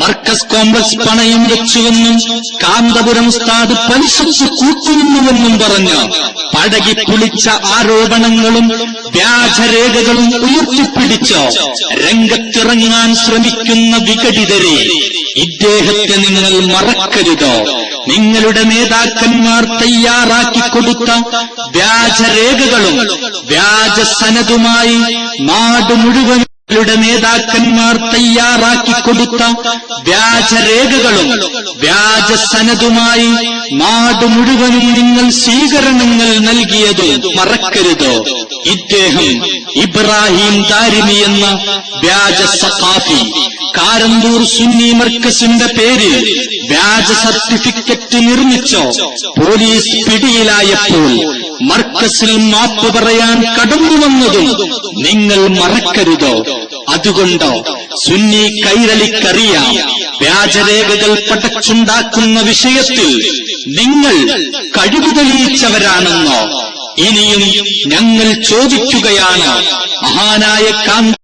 Markaz complex പണയം വെച്ചുവെന്നും കാന്തപുരം ഉസ്താദ് പലിശച്ച് കൂട്ടുന്നുവെന്നും പറഞ്ഞ് പടകി പുളിച്ച ആരോപണങ്ങളും വ്യാജരേഖകളും ഉയർത്തിപ്പിടിച്ച് രംഗത്തിറങ്ങാൻ ശ്രമിക്കുന്ന വിഘടിതരെ ഇദ്ദേഹത്തെ നിങ്ങൾ മറക്കരുത്? നിങ്ങളുടെ നേതാക്കന്മാർ തയ്യാറാക്കി കൊടുത്ത വ്യാജരേഖകളും വ്യാജ സനതുമായി നാട് മുഴുവൻ ങ്ങളുടെ നേതാക്കന്മാർ തയ്യാറാക്കി കൊടുത്ത വ്യാജരേഖകളും വ്യാജ സനതുമായി നാട് മുഴുവനും നിങ്ങൾ സ്വീകരണങ്ങൾ നൽകിയത് മറക്കരുത്. ഇദ്ദേഹം ഇബ്രാഹിം താരിമി എന്ന വ്യാജ സഖാഫി കാരന്തൂർ സുന്നി മർക്കസിന്റെ പേരിൽ വ്യാജ സർട്ടിഫിക്കറ്റ് നിർമ്മിച്ചോ പോലീസ് പിടിയിലായപ്പോൾ മർക്കസിൽ മാപ്പ് പറയാൻ കടന്നു വന്നതും നിങ്ങൾ മറക്കരുതോ? അതുകൊണ്ടോ? സുന്നി കൈരളിക്കറിയാം. വ്യാജരേഖകൾ പടച്ചുണ്ടാക്കുന്ന വിഷയത്തിൽ നിങ്ങൾ കഴിവ് തെളിയിച്ചവരാണെന്നോ? ഇനിയും ഞങ്ങൾ ചോദിക്കുകയാണ്. മഹാനായ കാന്ത